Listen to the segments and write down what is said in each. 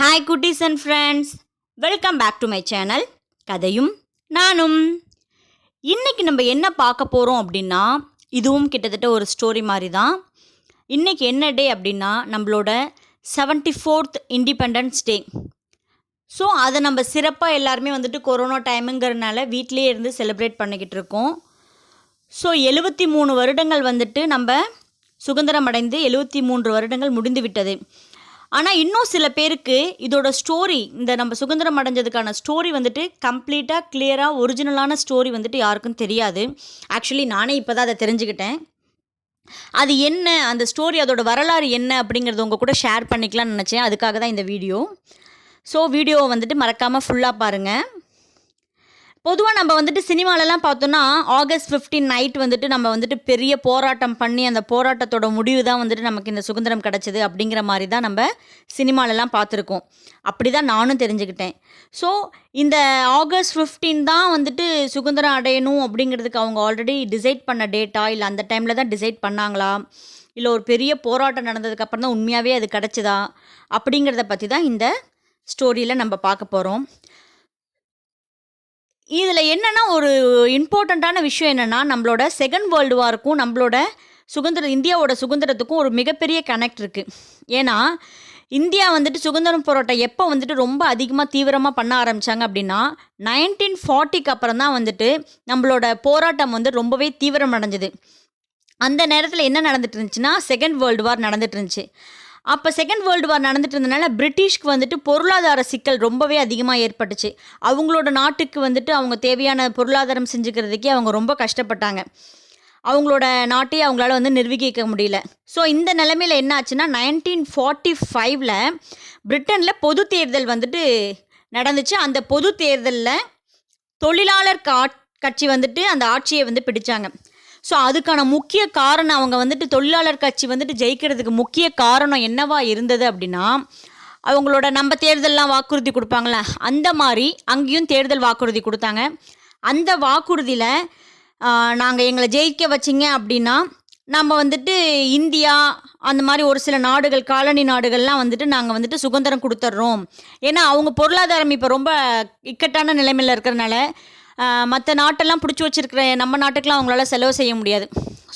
Hi குட்டீஸ் and friends welcome back to my channel கதையும் நானும். இன்றைக்கி நம்ம என்ன பார்க்க போகிறோம் அப்படின்னா இதுவும் கிட்டத்தட்ட ஒரு ஸ்டோரி மாதிரி தான் இன்றைக்கி என்ன டே அப்படின்னா நம்மளோட seventy fourth independence day so அதை நம்ம சிறப்பாக எல்லாருமே வந்துட்டு கொரோனா டைமுங்கிறனால வீட்டிலே இருந்து செலிப்ரேட் பண்ணிக்கிட்டு இருக்கோம். ஸோ எழுபத்தி மூணு வருடங்கள் வந்துட்டு நம்ம சுதந்திரம் அடைந்து எழுபத்தி மூன்று வருடங்கள் முடிந்து விட்டது. ஆனால் இன்னும் சில பேருக்கு இதோட ஸ்டோரி இந்த நம்ம சுதந்திரம் அடைஞ்சதுக்கான ஸ்டோரி வந்துட்டு கம்ப்ளீட்டாக கிளியராக ஒரிஜினலான ஸ்டோரி வந்துட்டு யாருக்கும் தெரியாது. ஆக்சுவலி நானே இப்போ தான் அதை தெரிஞ்சுக்கிட்டேன். அது என்ன அந்த ஸ்டோரி அதோட வரலாறு என்ன அப்படிங்கிறத உங்கள் கூட ஷேர் பண்ணிக்கலாம்னு நினச்சேன். அதுக்காக தான் இந்த வீடியோ ஸோ வீடியோவை வந்துட்டு மறக்காமல் ஃபுல்லாக பாருங்கள் பொதுவாக நம்ம வந்துட்டு சினிமாலெல்லாம் பார்த்தோன்னா ஆகஸ்ட் 15 நைட் வந்துட்டு நம்ம வந்துட்டு பெரிய போராட்டம் பண்ணி அந்த போராட்டத்தோட முடிவு தான் வந்துட்டு நமக்கு இந்த சுதந்திரம் கிடச்சிது அப்படிங்கிற மாதிரி தான் நம்ம சினிமாலெல்லாம் பார்த்துருக்கோம். அப்படி தான் நானும் தெரிஞ்சுக்கிட்டேன். ஸோ இந்த ஆகஸ்ட் 15 தான் வந்துட்டு சுதந்திரம் அடையணும் அப்படிங்கிறதுக்கு அவங்க ஆல்ரெடி டிசைட் பண்ண டேட்டா இல்லை அந்த டைமில் தான் டிசைட் பண்ணாங்களா? இல்லை ஒரு பெரிய போராட்டம் நடந்ததுக்கப்புறம் தான் உண்மையாகவே அது கிடச்சிதா? அப்படிங்கிறத பற்றி தான் இந்த ஸ்டோரியில் நம்ம பார்க்க போகிறோம் இதில் என்னென்னா ஒரு இம்பார்ட்டண்ட்டான விஷயம் என்னென்னா நம்மளோட செகண்ட் வேர்ல்டு வாருக்கும் நம்மளோட சுதந்திர இந்தியாவோட சுதந்திரத்துக்கும் ஒரு மிகப்பெரிய கனெக்ட் இருக்குது ஏன்னா இந்தியா வந்துட்டு சுதந்திரம் போராட்டம் எப்போ வந்துட்டு ரொம்ப அதிகமாக தீவிரமாக பண்ண ஆரம்பித்தாங்க அப்படின்னா நைன்டீன் ஃபார்ட்டிக்கு அப்புறம் தான் வந்துட்டு நம்மளோட போராட்டம் வந்து ரொம்பவே தீவிரம் அடைஞ்சது அந்த நேரத்தில் என்ன நடந்துட்டு இருந்துச்சுன்னா செகண்ட் வேர்ல்டு வார் நடந்துட்டு இருந்துச்சு. அப்போ செகண்ட் வேர்ல்டு வார் நடந்துட்டு இருந்தனால பிரிட்டிஷ்க்கு வந்துட்டு பொருளாதார சிக்கல் ரொம்பவே அதிகமாக ஏற்பட்டுச்சு. அவங்களோட நாட்டுக்கு வந்துட்டு அவங்க தேவையான பொருளாதாரம் செஞ்சுக்கிறதுக்கே அவங்க ரொம்ப கஷ்டப்பட்டாங்க. அவங்களோட நாட்டையே அவங்களால வந்து நிர்வகிக்க முடியல. ஸோ இந்த நிலமையில் என்ன ஆச்சுன்னா நைன்டீன் ஃபார்ட்டி ஃபைவ்ல பிரிட்டனில் பொது தேர்தல் வந்துட்டு நடந்துச்சு. அந்த பொது தேர்தலில் தொழிலாளர் கா கட்சி வந்துட்டு அந்த ஆட்சியை வந்து பிடிச்சாங்க. ஸோ அதுக்கான முக்கிய காரணம் அவங்க வந்துட்டு தொழிலாளர் கட்சி வந்துட்டு ஜெயிக்கிறதுக்கு முக்கிய காரணம் என்னவா இருந்தது அப்படின்னா அவங்களோட நம்ம தேர்தல்லாம் வாக்குறுதி கொடுப்பாங்களே அந்த மாதிரி அங்கேயும் தேர்தல் வாக்குறுதி கொடுத்தாங்க. அந்த வாக்குறுதியில் நாங்கள் எங்களை ஜெயிக்க வச்சிங்க அப்படின்னா நம்ம வந்துட்டு இந்தியா அந்த மாதிரி ஒரு சில நாடுகள் காலனி நாடுகள்லாம் வந்துட்டு நாங்கள் வந்துட்டு சுதந்திரம் கொடுத்துட்றோம் ஏன்னா அவங்க பொருளாதாரம் இப்போ ரொம்ப இக்கட்டான நிலைமையில் இருக்கிறனால மற்ற நாட்டெல்லாம் பிடிச்சி வச்சிருக்கிற நம்ம நாட்டுக்கெலாம் அவங்களால செலவு செய்ய முடியாது.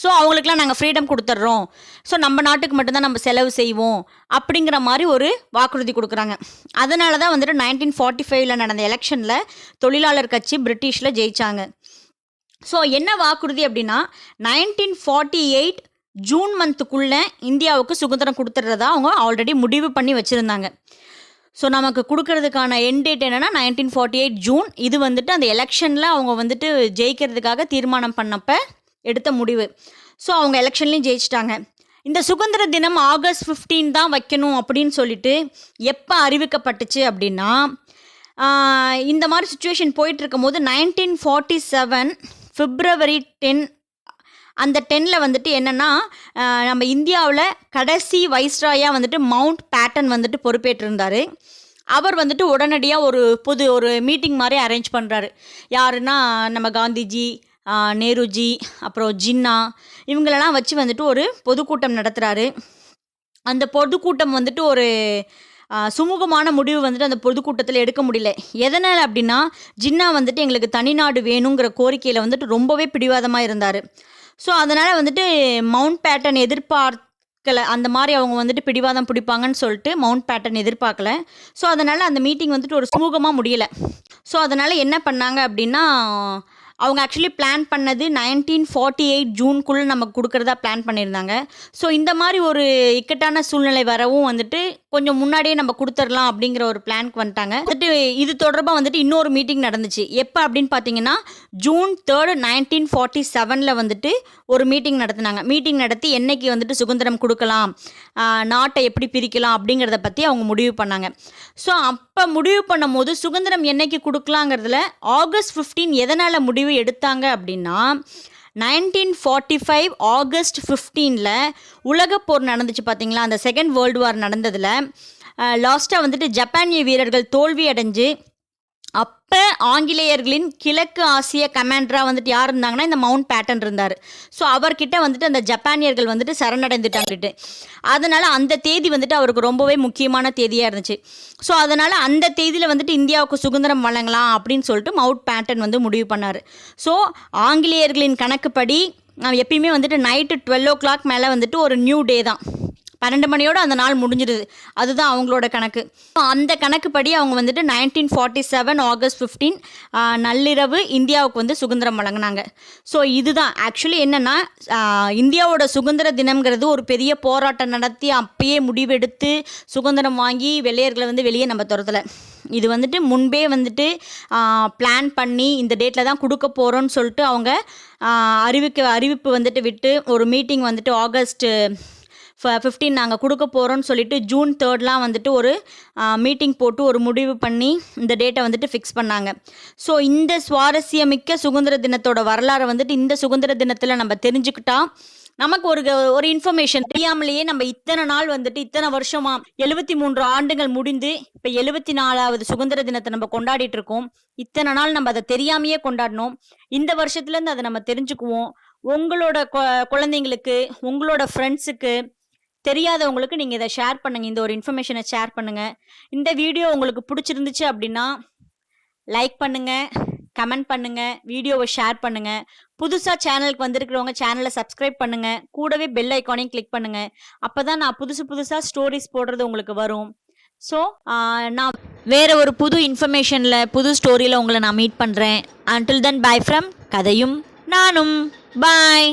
ஸோ அவங்களுக்குலாம் நாங்கள் ஃப்ரீடம் கொடுத்துட்றோம். ஸோ நம்ம நாட்டுக்கு மட்டும்தான் நம்ம செலவு செய்வோம் அப்படிங்கிற மாதிரி ஒரு வாக்குறுதி கொடுக்குறாங்க. அதனால தான் வந்துட்டு நைன்டீன் ஃபார்ட்டி ஃபைவ்ல நடந்த எலெக்ஷனில் தொழிலாளர் கட்சி பிரிட்டிஷில் ஜெயிச்சாங்க. ஸோ என்ன வாக்குறுதி அப்படின்னா நைன்டீன் ஃபார்ட்டி எயிட் ஜூன் மந்த்துக்குள்ளே இந்தியாவுக்கு சுதந்திரம் கொடுத்துட்றதா அவங்க ஆல்ரெடி முடிவு பண்ணி வச்சுருந்தாங்க. ஸோ நமக்கு கொடுக்கறதுக்கான என் டேட் என்னென்னா நைன்டீன் ஃபார்ட்டி எயிட் ஜூன் இது வந்துட்டு அந்த எலெக்ஷனில் அவங்க வந்துட்டு ஜெயிக்கிறதுக்காக தீர்மானம் பண்ணப்ப எடுத்த முடிவு. ஸோ அவங்க எலெக்ஷன்லேயும் ஜெயிச்சிட்டாங்க. இந்த சுதந்திர தினம் ஆகஸ்ட் 15 தான் வைக்கணும் அப்படின்னு சொல்லிட்டு எப்போ அறிவிக்கப்பட்டுச்சு அப்படின்னா இந்த மாதிரி சுச்சுவேஷன் போயிட்டு இருக்கும்போது nineteen forty seven February ten அந்த டென்னில் வந்துட்டு என்னென்னா நம்ம இந்தியாவில் கடைசி வைஸ்ராயாக வந்துட்டு மவுண்ட் பேட்டன் வந்துட்டு பொறுப்பேற்றிருந்தார். அவர் வந்துட்டு உடனடியாக ஒரு புது ஒரு மீட்டிங் மாதிரி அரேஞ்ச் பண்ணுறாரு யாருன்னா நம்ம காந்திஜி நேருஜி அப்புறம் ஜின்னா இவங்களெல்லாம் வச்சு வந்துட்டு ஒரு பொதுக்கூட்டம் நடத்துகிறாரு அந்த பொதுக்கூட்டம் வந்துட்டு ஒரு சுமூகமான முடிவு வந்துட்டு அந்த பொதுக்கூட்டத்தில் எடுக்க முடியல. எதனால் அப்படின்னா ஜின்னா வந்துட்டு எங்களுக்கு தனிநாடு வேணுங்கிற கோரிக்கையில் வந்துட்டு ரொம்பவே பிடிவாதமாக இருந்தார். ஸோ அதனால் வந்துட்டு மவுண்ட் பேட்டர்ன் எதிர்பார்க்கல. அந்த மாதிரி அவங்க வந்துட்டு பிடிவாதம் பிடிப்பாங்கன்னு சொல்லிட்டு மவுண்ட் பேட்டர்ன் எதிர்பார்க்கல. ஸோ அதனால் அந்த மீட்டிங் வந்துட்டு ஒரு சுமூகமாக முடியலை. ஸோ அதனால் என்ன பண்ணாங்க அப்படின்னா அவங்க ஆக்சுவலி பிளான் பண்ணது நைன்டீன் ஃபார்ட்டி எயிட் ஜூன்குள்ளே நமக்கு கொடுக்குறதா பிளான் பண்ணியிருந்தாங்க. ஸோ இந்த மாதிரி ஒரு இக்கட்டான சூழ்நிலை வரவும் வந்துட்டு கொஞ்சம் முன்னாடியே நம்ம கொடுத்துடலாம் அப்படிங்கிற ஒரு பிளான்க்கு வந்துட்டாங்க. வந்துட்டு இது தொடர்பாக வந்துட்டு இன்னொரு மீட்டிங் நடந்துச்சு. எப்போ அப்படின்னு பார்த்தீங்கன்னா ஜூன் தேர்டு நைன்டீன் ஃபார்ட்டி செவனில் வந்துட்டு ஒரு மீட்டிங் நடத்தினாங்க. மீட்டிங் நடத்தி என்னைக்கு வந்துட்டு சுதந்திரம் கொடுக்கலாம் நாட்டை எப்படி பிரிக்கலாம் அப்படிங்கிறத பற்றி அவங்க முடிவு பண்ணாங்க. ஸோ அப்போ முடிவு பண்ணும்போது சுதந்திரம் என்னைக்கு கொடுக்கலாங்கிறதுல ஆகஸ்ட் 15 எதனால் முடிவு எடுத்தாங்க அப்படின்னா நைன்டீன் ஃபார்ட்டி ஃபைவ் ஆகஸ்ட் ஃபிஃப்டீனில் உலகப்போர் நடந்துச்சு பார்த்தீங்களா அந்த செகண்ட் வேர்ல்டு வார் நடந்ததில் லாஸ்ட்டாக வந்துட்டு ஜப்பானிய வீரர்கள் தோல்வி அடைஞ்சு அப்போ ஆங்கிலேயர்களின் கிழக்கு ஆசிய கமாண்டராக வந்துட்டு யார் இருந்தாங்கன்னா இந்த மவுண்ட் பேட்டன் இருந்தார். ஸோ அவர்கிட்ட வந்துட்டு அந்த ஜப்பானியர்கள் வந்துட்டு சரணடைந்துட்டாங்கிட்டு அதனால் அந்த தேதி வந்துட்டு அவருக்கு ரொம்பவே முக்கியமான தேதியாக இருந்துச்சு. ஸோ அதனால் அந்த தேதியில் வந்துட்டு இந்தியாவுக்கு சுதந்திரம் வழங்கலாம் அப்படின்னு சொல்லிட்டு மவுண்ட் பேட்டன் வந்து முடிவு பண்ணார். ஸோ ஆங்கிலேயர்களின் கணக்குப்படி நான் எப்பயுமே வந்துட்டு நைட்டு டுவெல் ஓ கிளாக் மேலே வந்துட்டு ஒரு நியூ டே தான். பன்னெண்டு மணியோட அந்த நாள் முடிஞ்சிருது. அதுதான் அவங்களோட கணக்கு. அந்த கணக்குப்படி அவங்க வந்துட்டு nineteen forty seven August fifteen நள்ளிரவு இந்தியாவுக்கு வந்து சுதந்திரம் வழங்கினாங்க. ஸோ இதுதான். ஆக்சுவலி என்னென்னா இந்தியாவோட சுதந்திர தினம்ங்கிறது ஒரு பெரிய போராட்டம் நடத்தி அப்பயே முடிவெடுத்து சுதந்திரம் வாங்கி வெள்ளையர்களை வந்து வெளியே நம்ம துரத்தலை. இது வந்துட்டு முன்பே வந்துட்டு பிளான் பண்ணி இந்த டேட்டில் தான் கொடுக்க போகிறோன்னு சொல்லிட்டு அவங்க அறிவிக்க அறிவிப்பு வந்துட்டு விட்டு ஒரு மீட்டிங் வந்துட்டு ஆகஸ்ட்டு ஃபிஃப்டீன் நாங்கள் கொடுக்க போகிறோன்னு சொல்லிட்டு ஜூன் தேர்ட்லாம் வந்துட்டு ஒரு மீட்டிங் போட்டு ஒரு முடிவு பண்ணி இந்த டேட்டை வந்துட்டு ஃபிக்ஸ் பண்ணாங்க. ஸோ இந்த சுவாரஸ்யமிக்க சுதந்திர தினத்தோட வரலாறை வந்துட்டு இந்த சுதந்திர தினத்தில் நம்ம தெரிஞ்சுக்கிட்டா நமக்கு ஒரு ஒரு இன்ஃபர்மேஷன் தெரியாமலேயே நம்ம இத்தனை நாள் வந்துட்டு இத்தனை வருஷமா எழுபத்தி மூன்று ஆண்டுகள் முடிந்து இப்போ எழுபத்தி நாலாவது சுதந்திர தினத்தை நம்ம கொண்டாடிட்டு இருக்கோம். இத்தனை நாள் நம்ம அதை தெரியாமையே கொண்டாடினோம் இந்த வருஷத்துலேருந்து அதை நம்ம தெரிஞ்சுக்குவோம். உங்களோட குழந்தைங்களுக்கு உங்களோட ஃப்ரெண்ட்ஸுக்கு தெரியாதவங்களுக்கு நீங்கள் இதை ஷேர் பண்ணுங்கள் இந்த ஒரு இன்ஃபர்மேஷனை ஷேர் பண்ணுங்கள் இந்த வீடியோ உங்களுக்கு பிடிச்சிருந்துச்சு அப்படின்னா லைக் பண்ணுங்கள் கமெண்ட் பண்ணுங்கள் வீடியோவை ஷேர் பண்ணுங்கள் புதுசாக சேனலுக்கு வந்திருக்கிறவங்க சேனலை சப்ஸ்கிரைப் பண்ணுங்கள் கூடவே பெல் ஐக்கானையும் கிளிக் பண்ணுங்கள் அப்போ தான் நான் புதுசு புதுசாக ஸ்டோரிஸ் போடுறது உங்களுக்கு வரும். ஸோ நான் வேறு ஒரு புது இன்ஃபர்மேஷனில் புது ஸ்டோரியில் உங்களை நான் மீட் பண்ணுறேன் அன்டில் தென் பை ஃப்ரம் கதையும் நானும். பாய்